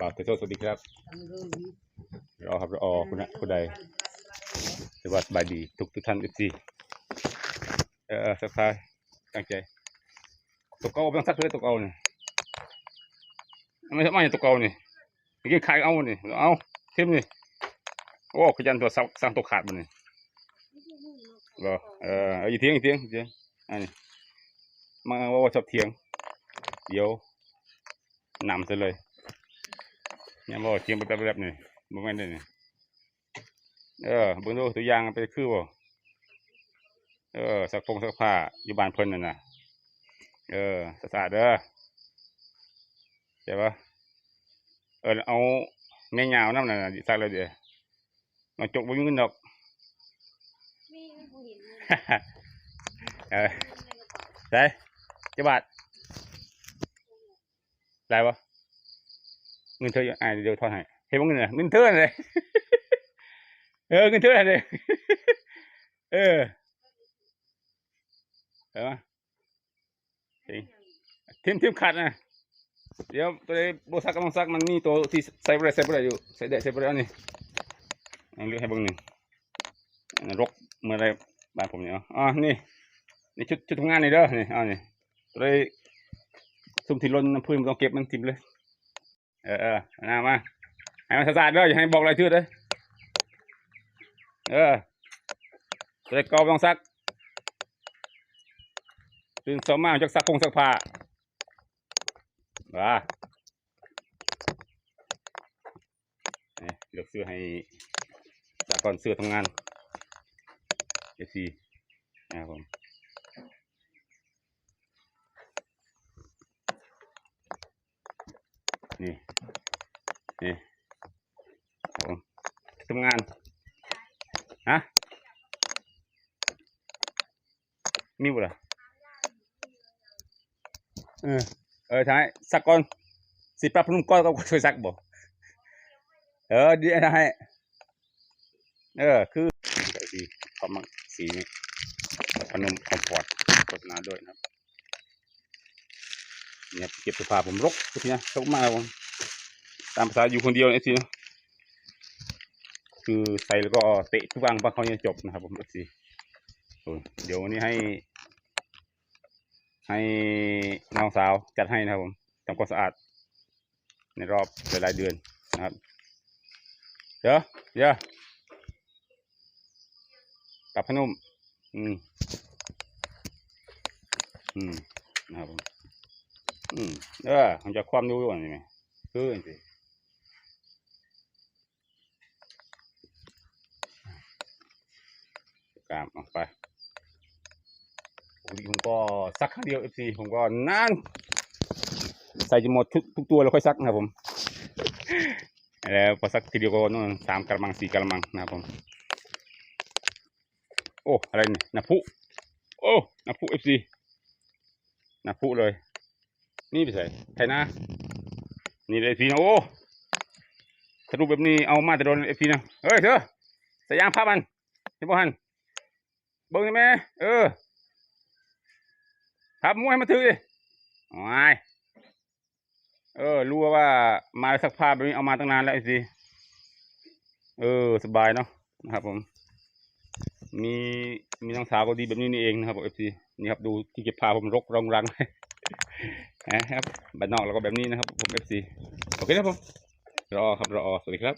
บ่าวเตโซสวัสดีครับรอครับรอคุณนะคุณใดสวัสดีบายดีทุกทุกท่านเอฟซีเออสักทายตั้งใจตัวเก่าต้องสักเลยตัวเก่านี่ไม่ใช่ไม่ใช่ตัวเก่านี่เมื่อกี้ขายเอานี่เอาเทียมนี่โอ้ขยันตัวสร้างสร้างตัวขาดมันนี่รอเออเอาอยู่เทียงอยู่เทียงอยู่เทียงอันนี้มาว่าชอบเทียงเดี๋ยวนำซะเลย เนี่ยบ่เทียงแบบแบบๆนี่บ่แม่นเด้อนี่เออเบิ่งดูตัวอย่างไปนคือบ่เออสักพงสักผ้าอยู่บ้านเพิ่นนั่นน่ะ เออสะอาดเด้อใช่ปะเออเอาแม่ยาวน้ำนั่นน่ะสักเลยเดี๋ยวมาจกบ่มีเงินดอกไม่ไม่ผู้เห็นเลยเออได้เจ้าบาทได้ปะ เงินเธออยู่าเดี๋ยวทอนให้เห็นว่าเงินน่ะเงินเธอเลยเออเงินเธอเลยเออเห็นปะจริงทิมทิมขัดนะเดี๋ยวตัวนี้โบซักกำลังซักมันมีตัวที่ใส่ไปเลยใส่ไปเลยอยู่ใส่ได้ใส่ไปเลยอันนี้อันนี้ให้เบิ่งหนึ่งรกเมื่อไรบ้านผมเนี่ยอ๋อนี่นี่ชุดชุดทำงานนี่เด้อนี่เอนี่ตัวเลยซุ่มที่ล้นน้ำพื้นมันต้องเก็บมันทิมเลย เออเออเอาหน้ามาให้มันสะอาดเด้ออย่าให้บอกรายชื่อเด้อเออเลยกรอบต้องซักตื่นสมมาจากซักคงซักผ้าว้านี่เลือกเสื้อให้จากก่อนเสื้อทำงานเอซีนะครับผมนี่ นี่ผมทำงานฮะมีบุหรอเออเออใช่สักก่อนสิปรับพนุ่มก้อนก็ช่วยสักบ่เออดีนะให้เออคือสีขอมังสีนี้พนมคอมฟอร์ตโฆษณาด้วยนะครับเนี่ยเก็บสื้อผ้าผมรกทุกทีนะรกมากครับผม ตามภาษาอยู่คนเดียวไอ้ทีนะคือใส่แล้วก็เตะทุกวางปะเขาจะจบนะครับผมไอ้ทีเดี๋ยววันนี้ให้ ให้น้องสาวจัดให้นะครับผมทำความสะอาด ในรอบหลายเดือนนะครับเดี๋ยวเดี๋ยวกับพนมอืมอืมนะครับผมอืมเออมันจะความรู้ว่านี่ไหมคือสิ กามออกไปผมก็ซักครั้งเดียวเอฟซีผมก็นานใส่จนหมดทุกทุกตัวแล้วค่อยซักนะครับผมแล้วพอซักทีเดียวก็นู่นสามกระมังสี่กระมังนะครับผมโอ้อะไรเนี่ยน้ำพุโอ้น้ำพุเอฟซีน้ำพุเลย นี่ไปใส่ไทยนะ นี่เลยพีนะโอ้สรุปแบบนี้เอามาแต่โดนเอฟพีนะเฮ้ยเธอใส่ยางผ้ามันเห็นบ่ฮัน เบิ้งได้ไหมเออพับมวนให้มันถือดิโอ้ยเออ รู้ว่ามาสักผ้าแบบนี้เอามาตั้งนานแล้วไอ้สิเออ สบายเนาะนะครับผม มีมีน้องสาวก็ดีแบบนี้นี่เองนะครับเอฟซีนี่ครับดูที่เก็บผ้าผมรกรองรังนะครับบ้านนอกเราก็แบบนี้นะครับผมเอฟซีโอเคนะครับผมรอครับรอสวัสดีครับ